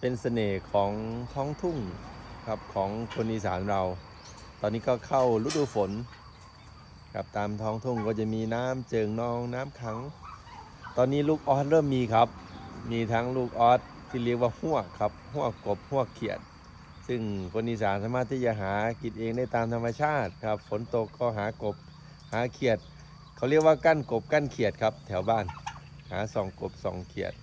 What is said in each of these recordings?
เป็นเสน่ห์ของท้องทุ่งครับของคนอีสานเรา ตอนนี้ก็เข้าฤดูฝนครับตามท้องทุ่งก็จะมีน้ำเจิงนองน้ำขัง ตอนนี้ลูกออสเริ่มมีครับ มีทั้งลูกออสที่เรียกว่าหัวครับหัวกบหัวเขียด ซึ่งคนอีสานสามารถที่จะหากินเองได้ตามธรรมชาติครับ ฝนตกก็หากบหาเขียด เขาเรียกว่ากั้นกบกั้นเขียดครับ แถวบ้าน หาส่องกบส่องเขียด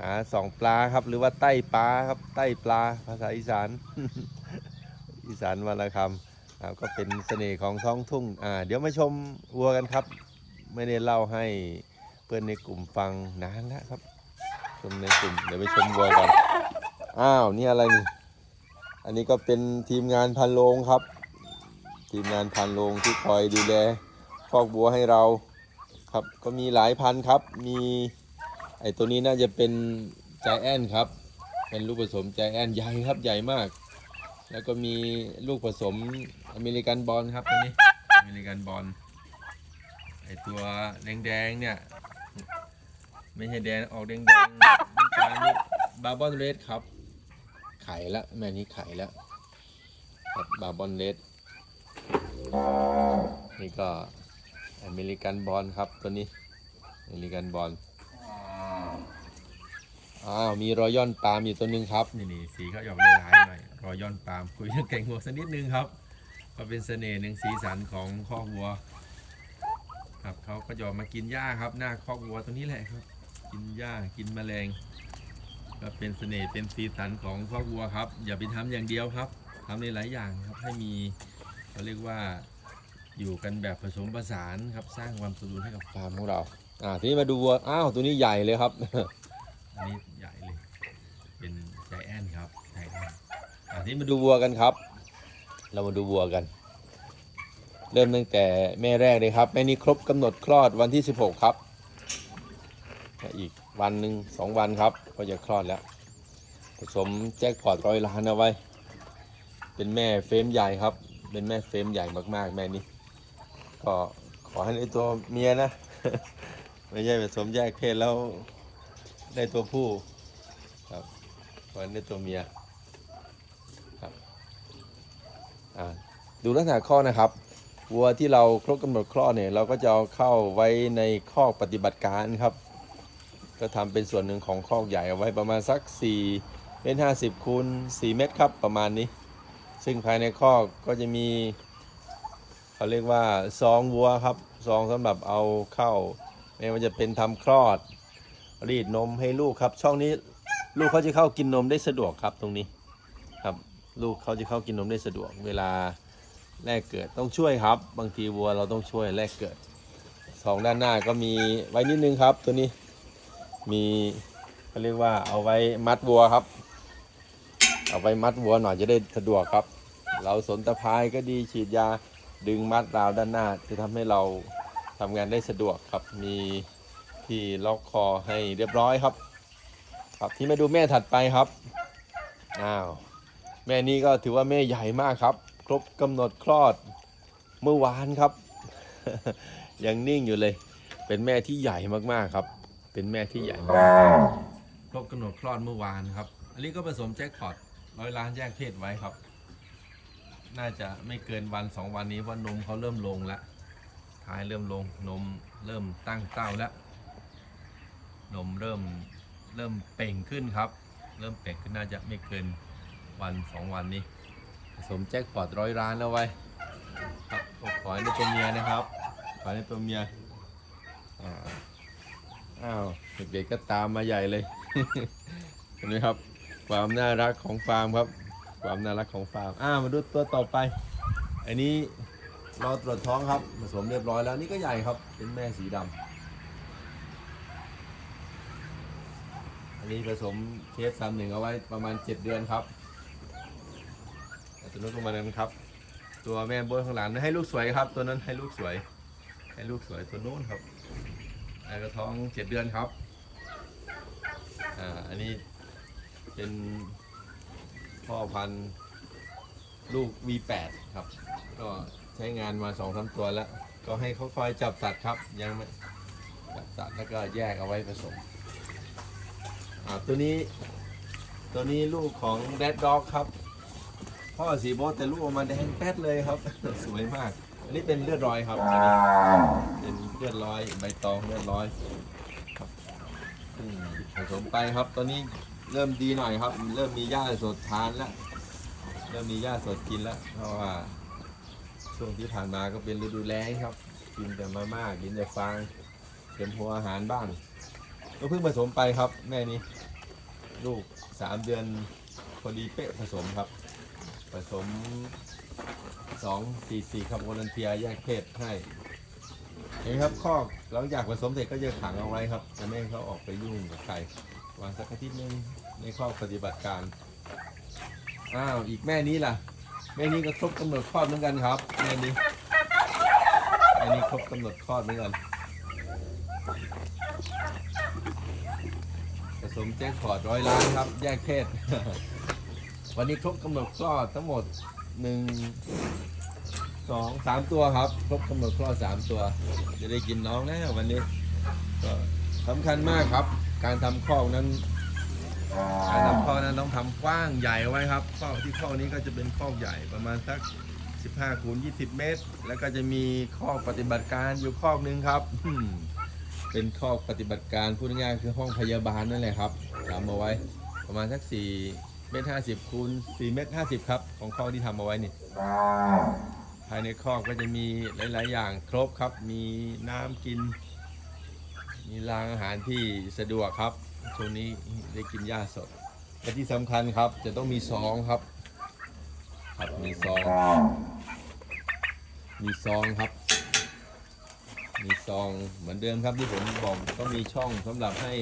หาสองปลาครับ หรือว่าใต้ปลาครับใต้ปลาภาษาอีสาน อีสานวรรณคำครับก็เป็นเสน่ห์ของท้องทุ่งอ่าเดี๋ยวมาชมวัวกันครับ ไม่ได้เล่าให้เพื่อนในกลุ่มฟังนานแล้วครับชมในกลุ่มเดี๋ยวไปชมวัวกันอ้าวนี่อะไรนี่อันนี้ก็เป็นทีมงานพันโรงครับ ทีมงานพันโรงที่คอยดูแลคอกบัวให้เราครับก็มีหลายพันครับมี อตัวนี้น่าจะเป็นใจแอนครับ เป็นลูกผสมใจแอนใหญ่ครับใหญ่มาก แล้วก็มีลูกผสมอเมริกันบอลครับตัวนี้อเมริกันบอลไอตัวแดงๆเนี่ยไม่ใช่แดงออกแดงๆน้ำตาลนี่บาร์บอนเรดครับ ไข่ละแม่นี้ไข่ละครับบาร์บอนเรดนี่ก็อเมริกันบอลครับตัวนี้อเมริกันบอล อ้าวมีรอยย่อนปาล์มอยู่ตัวหนึ่งครับ นี่นี่สีเขาหยอกเลยหายหน่อยรอยย่อนปาล์มคุยเรื่องแกงหัวสักนิดนึงครับ ก็เป็นเสน่ห์หนึ่งสีสันของคอกวัว ครับเขาก็จะอกมากินหญ้าครับ หน้าคอกวัวตรงนี้แหละครับ กินหญ้ากินแมลง ก็เป็นเสน่ห์เป็นสีสันของคอบครัวครับ อย่าไปทำอย่างเดียวครับทำในหลายอย่างครับให้มีเขาเรียกว่าอยู่กันแบบผสมผสานครับสร้างความสมดุลให้กับฟาร์มของเรา อ่าทีนี้มาดูวัวอ้าวตัวนี้ใหญ่เลยครับ อันนี้ใหญ่เลย เป็นใจแอนครับใจแอนอ่าทีนี้มาดูวัวกันครับ เรามาดูวัวกัน เริ่มตั้งแต่แม่แรกเลยครับแม่นี้ครบกำหนดคลอดวันที่ 16 ครับอีกวันหนึ่งสองวันครับ ก็จะคลอดแล้ว ผสมแจ็คพอตร้อยล้านเอาไว้ เป็นแม่เฟรมใหญ่ครับ เป็นแม่เฟรมใหญ่มากๆ แม่นี้ ก็ขอให้ได้ตัวเมียนะ ไม่ใช่ผสมแยกเพศแล้ว ได้ตัวผู้ครับขอให้ได้ตัวเมียครับอ่าดูลักษณะข้อนะครับวัวที่เราครบกำหนดคลอดเนี่ยเราก็จะเอาเข้าไว้ในข้อกปฏิบัติการครับ ก็ทำเป็นส่วนหนึ่งของคอกใหญ่เอาไว้ประมาณสัก4เมตร50คูณ4เมตรครับประมาณนี้ ซึ่งภายในคอกก็จะมีเขาเรียกว่าซองวัวครับซองสำหรับเอาเข้าไม่ว่าจะเป็นทำคลอด รีดนมให้ลูกครับ ช่องนี้ลูกเขาจะเข้ากินนมได้สะดวกครับตรงนี้ครับ ลูกเขาจะเข้ากินนมได้สะดวก เวลาแรกเกิดต้องช่วยครับ บางทีวัวเราต้องช่วยแรกเกิดสองด้านหน้าก็มีไว้นิดนึงครับ ตัวนี้มีเขาเรียกว่าเอาไว้มัดวัวครับ เอาไว้มัดวัวหน่อยจะได้สะดวกครับ เราสนตะพายก็ดีฉีดยาดึงมัดราวด้านหน้าจะทำให้เราทำงานได้สะดวกครับมี ที่ล็อกคอให้เรียบร้อยครับ ครับที่มาดูแม่ถัดไปครับอ้าวแม่นี้ก็ถือว่าแม่ใหญ่มากครับ ครบกำหนดคลอดเมื่อวานครับ ยังนิ่งอยู่เลย เป็นแม่ที่ใหญ่มากๆครับ เป็นแม่ที่ใหญ่มากครบกำหนดคลอดเมื่อวานครับ อันนี้ก็ผสมแจ็คพอตร้อยล้านแยกเพศไว้ครับ น่าจะไม่เกินวันสองวันนี้เพราะนมเขาเริ่มลงแล้วท้ายเริ่มลงนมเริ่มตั้งเต้าแล้ว นมเริ่มเริ่มเป่งขึ้นครับ เริ่มเป่งขึ้นน่าจะไม่เกินวันสองวันนี้ผสมแจ็คพอตร้อยล้านแล้วไว้ครับขอให้ได้ตัวเมียนะครับ ขอให้ได้ตัวเมียอ่าอ้าวเด็กๆก็ตามมาใหญ่เลย เห็นไหมครับ ความน่ารักของฟาร์มครับ ความน่ารักของฟาร์มอ้าวมาดูตัวต่อไป อันนี้รอตรวจท้องครับผสมเรียบร้อยแล้วนี่ก็ใหญ่ครับ เป็นแม่สีดำ นนี้ผสมเคสสามหนึ่งเอาไว้ประมาณ 7 เดือนครับตัวนู้นประมาณนั้นครับ ตัวแม่โบนข้างหลังให้ลูกสวยครับ ตัวนั้นให้ลูกสวย ให้ลูกสวยตัวนู้นครับอันก็ท้องเจ็ดเดือนครับอ่าอันนี้เป็นพ่อพันธุ์ลูก V8 ครับ ก็ใช้งานมาสองสามตัวแล้ว ก็ให้เขาคอยจับสัตว์ครับ ยังไม่จับสัตว์แล้วก็แยกเอาไว้ผสม อ่าตัวนี้ ตัวนี้ลูกของแรดด็อกครับ พ่อสีโบทแต่ลูกออกมาแดงแป๊ดเลยครับ สวยมาก อันนี้เป็นเลือดร้อยครับอันนี้เป็นเลือดร้อยใบตองเลือดร้อยครับอืมผสมไปครับตอนนี้เริ่มดีหน่อยครับ เริ่มมีหญ้าสดทานแล้ว เริ่มมีหญ้าสดกินแล้วเพราะว่า ช่วงที่ผ่านมาก็เป็นฤดูแล้งครับ กินแต่มาม่ากินแต่ฟางเป็นหัวอาหารบ้าง ก็เพิ่งผสมไปครับ แม่นี้ ลูกสามเดือนพอดีเป๊ะผสมครับ ผสมสองสี่สี่ครับวอลันเทียแยกเพศให้เห็นไหมครับข้อกหลังจากผสมเสร็จก็จะขังเอาไว้ครับจะไม่ให้เขาออกไปยุ่งกับใครวางสักอาทิตย์หนึงในข้อกปฏิบัติการอ้าวอีกแม่นี้ล่ะ แม่นี้ก็ครบกำหนดคลอดเหมือนกันครับแม่นี้แม่นี้ครบกำหนดคลอดเหมือนกัน สมแจ็คพอตร้อยล้านครับ แยกเพศ วันนี้ครบกำหนดคลอดทั้งหมดหนึ่งสองสามตัวครับ ครบกำหนดคลอดสามตัว จะได้กินน้องแน่วันนี้ ก็สำคัญมากครับ การทำคลอกนั้นการทำคลอกนั้นต้องทำกว้างใหญ่ไว้ครับคลอกที่คลอกนี้ก็จะเป็นคลอกใหญ่ประมาณสัก15คูณ20 เมตร แล้วก็จะมีคลอกปฏิบัติการอยู่คลอกหนึ่งครับ เป็นคอปฏิบัติการพูดง่ายๆคือห้องพยาบาลนั่นแหละครับทำเอาไว้ประมาณสัก4เมตร50คูณ4เมตร50ครับ ของคอที่ทำเอาไว้นี่ภายในคอกก็จะมีหลาย ๆ อย่างครบครับ มีน้ำกิน มีรางอาหารที่สะดวกครับ ช่วงนี้ได้กินหญ้าสดและที่สำคัญครับจะต้องมีซองครับ ครับมีซอง มีซองครับ มีซองเหมือนเดิมครับที่ผมบอกต้องมีช่องสำหรับให้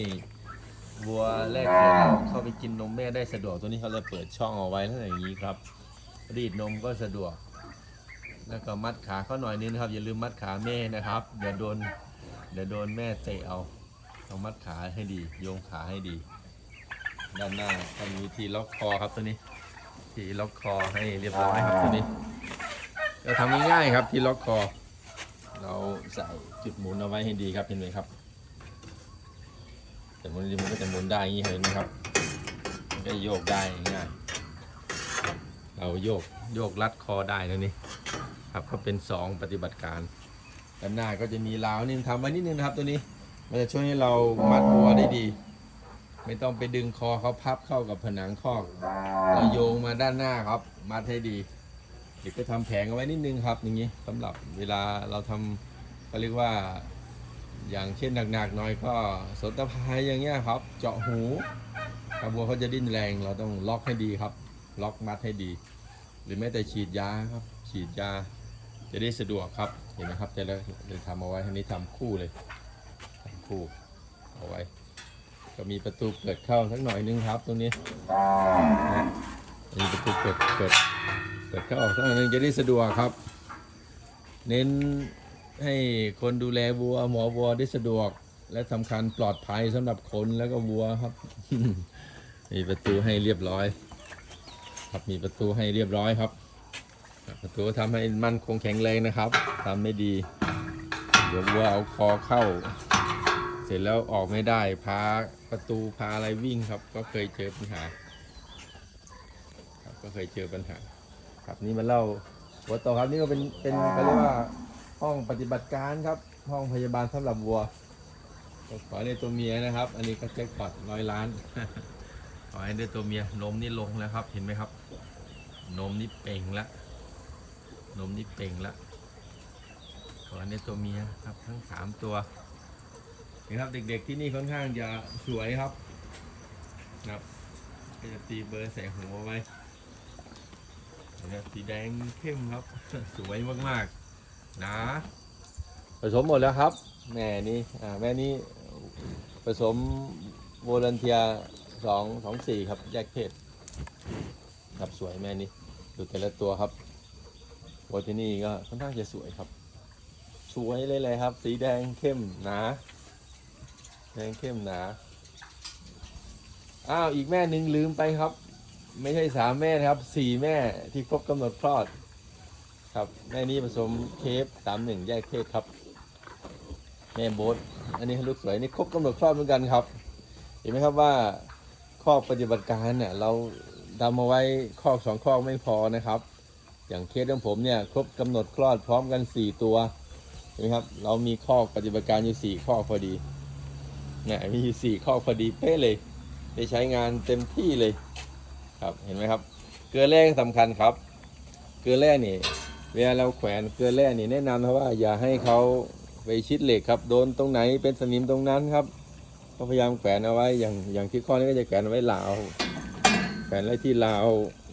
วัวแรกเกิดเข้าไปกินนมแม่ได้สะดวกตัวนี้เขาเลยเปิดช่องเอาไว้แล้วอย่างนี้ครับ รีดนมก็สะดวก แล้วก็มัดขาเขาหน่อยนึงนะครับ อย่าลืมมัดขาแม่นะครับเดี๋ยวโดนเดี๋ยวโดนแม่เตะเอาต้องมัดขาให้ดี โยงขาให้ดี ด้านหน้าต้องมีทีล็อกคอครับตัวนี้ ที่ล็อกคอให้เรียบร้อยครับตัวนี้เราทำง่ายๆครับที่ล็อกคอ เราใส่จุดหมุนเอาไว้ให้ดีครับเห็นไหมครับแต่หมันมันก็จะหมุนได้อย่างนี้เห็นไหมครับมันก็โยกได้ง่ายเราโยกโยกรัดคอได้นะนี่ครับก็เป็นสองปฏิบัติการด้านหน้าก็จะมีราวนี่ทำไว้นิดนึงนะครับตัวนี้มันจะช่วยให้เรามัดวัวได้ดี ไม่ต้องไปดึงคอเขาพับเข้ากับผนังคอกเราโยงมาด้านหน้าครับ มัดให้ดี เดี๋ยวก็ทำแผงเอาไว้นิดนึงครับ อย่างนี้สำหรับเวลาเราทำก็เรียกว่า อย่างเช่นหนักๆหน่อยก็สนตะพายอย่างเงี้ยครับ เจาะหูกระบัวเขาจะดิ้นแรงเราต้องล็อกให้ดีครับ ล็อกมัดให้ดี หรือแม้แต่ฉีดยาครับ ฉีดยาจะได้สะดวกครับเห็นไหมครับจะเลยจะทำเอาไว้ทีนี้ทำคู่เลยทำคู่เอาไว้ ก็มีประตูเปิดเข้าสักหน่อยนึงครับ ตรงนี้มีประตูเปิดเปิด ปิดเข้าออกสักหน่อยนึงจะได้สะดวกครับ เน้นให้คนดูแลวัวหมอวัวได้สะดวก และสำคัญปลอดภัยสำหรับคนแล้วก็วัวครับ มีประตูให้เรียบร้อย ครับมีประตูให้เรียบร้อยครับ ประตูทำให้มันคงแข็งแรงนะครับทำไม่ดี เดี๋ยววัวเอาคอเข้า เสร็จแล้วออกไม่ได้พาประตูพาอะไรวิ่งครับ ก็เคยเจอปัญหาครับก็เคยเจอปัญหา ครับนี่มาเล่าหัวโตครับนี่ก็เป็นเป็นเขาเรียกว่าห้องปฏิบัติการครับ ห้องพยาบาลสำหรับวัวขอในตัวเมียนะครับ อันนี้ก็แจ็คพอตร้อยล้านขอให้ได้ตัวเมียนมนี่ลงแล้วครับ เห็นไหมครับ นมนี่เป่งแล้วนมนี่เป่งแล้วขอในตัวเมียครับทั้งสามตัวนะครับเด็กๆที่นี่ค่อนข้างจะสวยครับครับก็จะตีเบอร์ใส่หัวไว้ นะสีแดงเข้มครับ สวยมากๆนะผสมหมดแล้วครับ แม่นี่อ่าแม่นี่ผสมโวลันเทียสองสองสี่ครับแยกเพศครับสวยแม่นี่ดูแต่ละตัวครับวัวที่นี่ก็ค่อนข้างจะสวยครับ สวยเลยเลยครับ สีแดงเข้มหนาแดงเข้มหนาอ้าวอีกแม่หนึ่งลืมไปครับ ไม่ใช่สามแม่นะครับสี่แม่ที่ครบกำหนดคลอด ครับแม่นี้ผสมเคฟสามหนึ่งแยกเพศครับ แม่โบทอันนี้ลูกสวยนี่ครบกำหนดคลอดเหมือนกันครับ เห็นไหมครับว่าข้อปฏิบัติการเนี่ยเราทำเอาไว้ข้อสองข้อไม่พอนะครับ อย่างเคสของผมเนี่ยครบกำหนดคลอดพร้อมกัน4ตัวเห็นไหมครับเรามีข้อปฏิบัติการอยู่4ข้อพอดีเนี่ยมีอยู่สี่ข้อพอดีเป๊ะเลยได้ใช้งานเต็มที่เลย ครับเห็นไหมครับ เกลือแร่สำคัญครับ เกลือแร่นี่เวลาเราแขวนเกลือแร่นี่แนะนำนะว่าอย่าให้เขาไปชิดเหล็กครับ โดนตรงไหนเป็นสนิมตรงนั้นครับก็พยายามแขวนเอาไว้อย่างอย่างที่ข้อนี้ก็จะแขวนไว้ราวแขวนไว้ที่ราว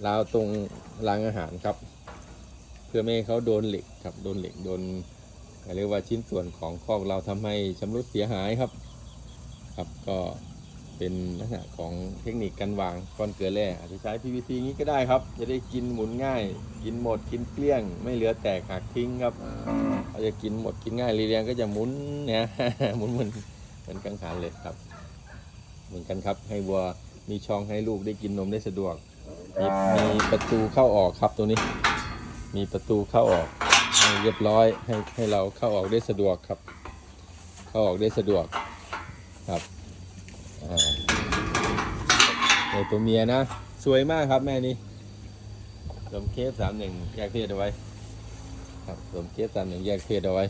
ราวตรงรางอาหารครับ เพื่อไม่ให้เขาโดนเหล็กครับโดนเหล็กโดนเรียกว่าชิ้นส่วนของคอกเราทำให้ชำรุดเสียหายครับ ครับก็ เป็นลักษณะของเทคนิคการวางก้อนเกลือแร่อาจจะใช้ PVC งี้ก็ได้ครับ จะได้กินหมุนง่าย กินหมดกินเกลี้ยง ไม่เหลือแตกหักทิ้งครับเขาจะกินหมดกินง่ายรีเรียงก็จะหมุนเนี่ยหมุนเหมือนเหมือนกังขาเลยครับ เหมือนกันครับ ให้วัวมีช่องให้ลูกได้กินนมได้สะดวกมีมีประตูเข้าออกครับตัวนี้ มีประตูเข้าออกให้เรียบร้อยให้ให้เราเข้าออกได้สะดวกครับ เข้าออกได้สะดวกครับอ่าเดี๋ยว ตัวเมียนะ สวยมากครับแม่นี่สมเคฟสามหนึ่งแยกเพศเอาไว้ ครับสมเคฟสามหนึ่งแยกเพศเอาไว้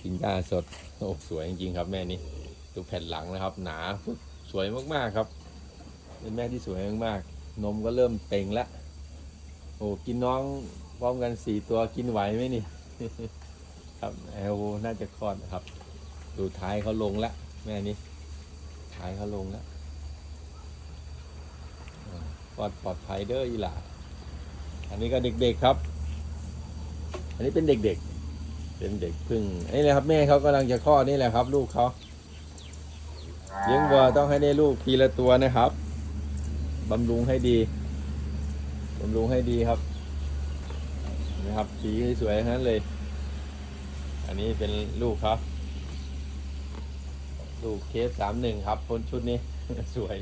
กินหญ้าสดโอ้สวยจริงๆครับแม่นี่ดูแผ่นหลังนะครับ หนาสวยมากๆครับ เป็นแม่ที่สวยมากๆนมก็เริ่มเป่งแล้วโอ้กินน้องพร้อมกันสี่ตัวกินไหวไหมนี่ ครับแอลน่าจะคลอดครับ ดูท้ายเขาลงแล้วแม่นี้ ท้ายเขาลงแล้วปลอดปลอดภัยเด้ออีหล่าอันนี้ก็เด็กๆครับ อันนี้เป็นเด็กๆ เป็นเด็กพึ่งนี่แหละครับแม่เขากำลังจะคลอดนี่แหละครับ ลูกเขาเลี้ยงวัวต้องให้ได้ลูกทีละตัวนะครับบำรุงให้ดีบำรุงให้ดีครับนะครับสีสวยๆทั้งนั้นเลย อันนี้เป็นลูกครับ ลูกเคสสามหนึ่งครับคนชุดนี้ สวย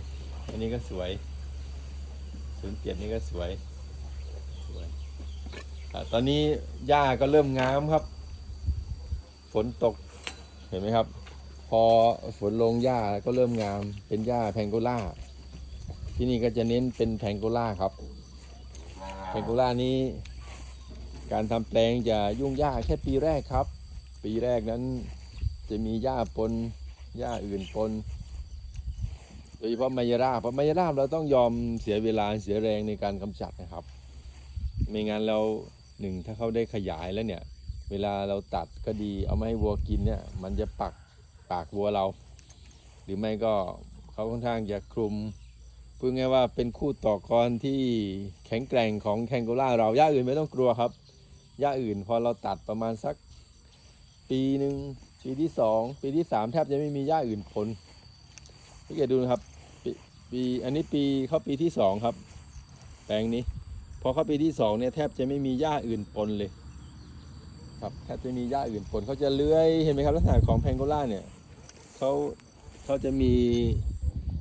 อันนี้ก็สวยศูนย์เจ็ดนี่ก็สวยสวยตอนนี้หญ้าก็เริ่มงามครับ ฝนตกเห็นไหมครับ พอฝนลงหญ้าก็เริ่มงาม เป็นหญ้าแพงโกล่า ที่นี่ก็จะเน้นเป็นแพงโกล่าครับแพงโกล่านี้การทำแปลงจะยุ่งยากแค่ปีแรกครับ ปีแรกนั้นจะมีหญ้าปน หญ้าอื่นปนโดยเฉพาะไมยราบเพราะไมยราบเราต้องยอมเสียเวลาเสียแรงในการกำจัดนะครับ ไม่งั้นเราหนึ่งถ้าเขาได้ขยายแล้วเนี่ย เวลาเราตัดก็ดีเอามาให้วัวกินเนี่ย มันจะปักปากวัวเรา หรือไม่ก็เขาค่อนข้างจะคลุมพูดง่ายว่าเป็นคู่ต่อกรที่แข็งแกร่งของแคนโกล่าเราหญ้าอื่นไม่ต้องกลัวครับหญ้าอื่นพอเราตัดประมาณสักปีหนึ่ง ปีที่สองปีที่สามแทบจะไม่มีหญ้าอื่นปนพี่เกดดูนะครับปปีอันนี้ปีเข้าปีที่สองครับ แปลงนี้ พอเข้าปีที่สองเนี่ยแทบจะไม่มีหญ้าอื่นปนเลย ครับแทบจะมีหญ้าอื่นปนเขาจะเลื้อยเห็นไหมครับลักษณะของแพงโกล่าเนี่ยเขาเขาจะมี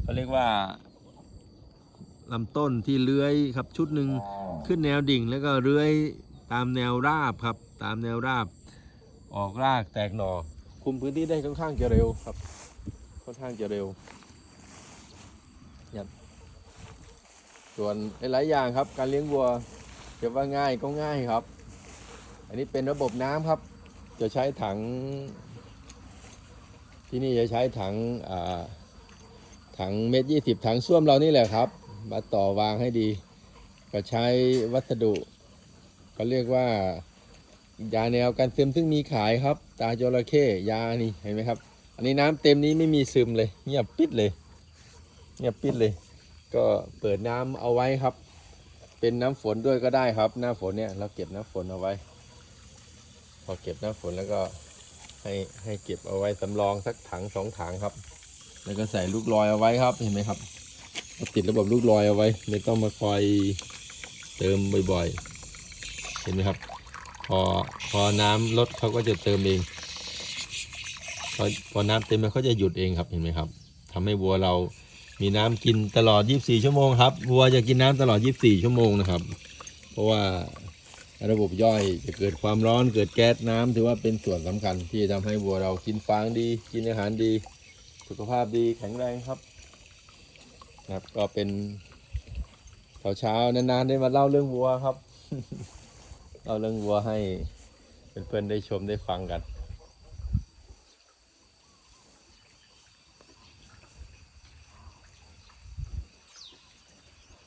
เขาเรียกว่าลำต้นที่เลื้อยครับชุดหนึ่งขึ้นแนวดิ่งแล้วก็เลื้อยตามแนวราบครับ ตามแนวราบออกรากแตกหน่อ คุมพื้นที่ได้ค่อนข้างจะเร็วครับ ค่อนข้างจะเร็วครับส่วนหลายๆอย่างครับ การเลี้ยงวัวจะว่าง่ายก็ง่ายครับ อันนี้เป็นระบบน้ำครับ จะใช้ถัง ที่นี่จะใช้ถังถังเมตรยี่สิบถังส้วมเรานี่แหละครับ มาต่อวางให้ดี ก็ใช้วัสดุ ก็เรียกว่า ยาแนวกันซึมซึ่งมีขายครับ ตาจระเข้ยานี่เห็นไหมครับ อันนี้น้ำเต็มนี้ไม่มีซึมเลยเงียบปิดเลยเงียบปิดเลย ก็เปิดน้ำเอาไว้ครับ เป็นน้ำฝนด้วยก็ได้ครับ หน้าฝนเนี่ยเราเก็บน้ำฝนเอาไว้ พอเก็บน้ำฝนแล้วก็ให้ให้เก็บเอาไว้สำรองสักถังสองถังครับ แล้วก็ใส่ลูกลอยเอาไว้ครับเห็นไหมครับติดระบบลูกลอยเอาไว้ไม่ต้องมาคอยเติมบ่อยๆ เห็นไหมครับ พอพอน้ำลดเขาก็จะเติมเองพอพอน้ำเต็มแล้วเขาจะหยุดเองครับเห็นไหมครับทำให้วัวเรามีน้ำกินตลอด 24 ชั่วโมงครับวัวจะกินน้ำตลอด 24 ชั่วโมงนะครับ เพราะว่าระบบย่อยจะเกิดความร้อนเกิดแก๊สน้ำถือว่าเป็นส่วนสำคัญที่จะทำให้วัวเรากินฟางดี กินอาหารดี สุขภาพดีแข็งแรงครับนะครับ ก็เป็นเช้าๆนานๆได้มาเล่าเรื่องวัวครับ เล่าเรื่องวัวให้เพื่อนๆได้ชมได้ฟังกัน